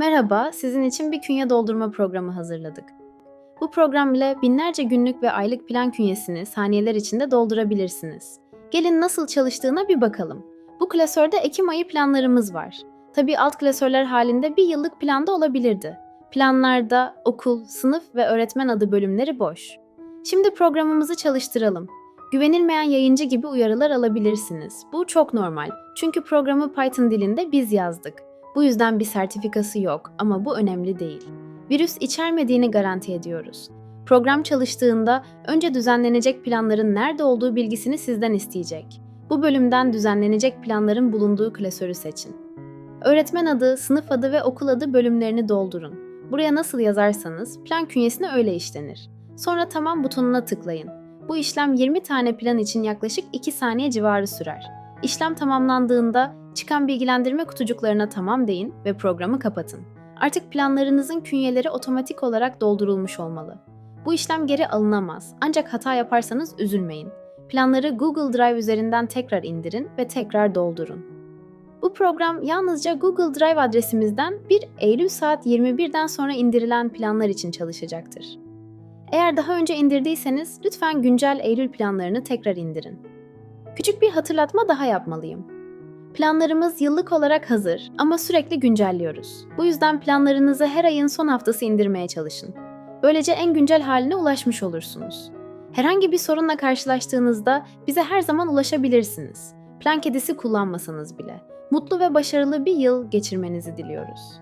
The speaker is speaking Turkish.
Merhaba, sizin için bir künye doldurma programı hazırladık. Bu program ile binlerce günlük ve aylık plan künyesini saniyeler içinde doldurabilirsiniz. Gelin nasıl çalıştığına bir bakalım. Bu klasörde Ekim ayı planlarımız var. Tabii alt klasörler halinde bir yıllık planda olabilirdi. Planlarda okul, sınıf ve öğretmen adı bölümleri boş. Şimdi programımızı çalıştıralım. Güvenilmeyen yayıncı gibi uyarılar alabilirsiniz. Bu çok normal. Çünkü programı Python dilinde biz yazdık. Bu yüzden bir sertifikası yok ama bu önemli değil. Virüs içermediğini garanti ediyoruz. Program çalıştığında önce düzenlenecek planların nerede olduğu bilgisini sizden isteyecek. Bu bölümden düzenlenecek planların bulunduğu klasörü seçin. Öğretmen adı, sınıf adı ve okul adı bölümlerini doldurun. Buraya nasıl yazarsanız plan künyesine öyle işlenir. Sonra tamam butonuna tıklayın. Bu işlem 20 tane plan için yaklaşık 2 saniye civarı sürer. İşlem tamamlandığında çıkan bilgilendirme kutucuklarına tamam deyin ve programı kapatın. Artık planlarınızın künyeleri otomatik olarak doldurulmuş olmalı. Bu işlem geri alınamaz ancak hata yaparsanız üzülmeyin. Planları Google Drive üzerinden tekrar indirin ve tekrar doldurun. Bu program yalnızca Google Drive adresimizden 1 Eylül saat 21'den sonra indirilen planlar için çalışacaktır. Eğer daha önce indirdiyseniz lütfen güncel Eylül planlarını tekrar indirin. Küçük bir hatırlatma daha yapmalıyım. Planlarımız yıllık olarak hazır ama sürekli güncelliyoruz. Bu yüzden planlarınızı her ayın son haftası indirmeye çalışın. Böylece en güncel haline ulaşmış olursunuz. Herhangi bir sorunla karşılaştığınızda bize her zaman ulaşabilirsiniz. Plan kedisi kullanmasanız bile. Mutlu ve başarılı bir yıl geçirmenizi diliyoruz.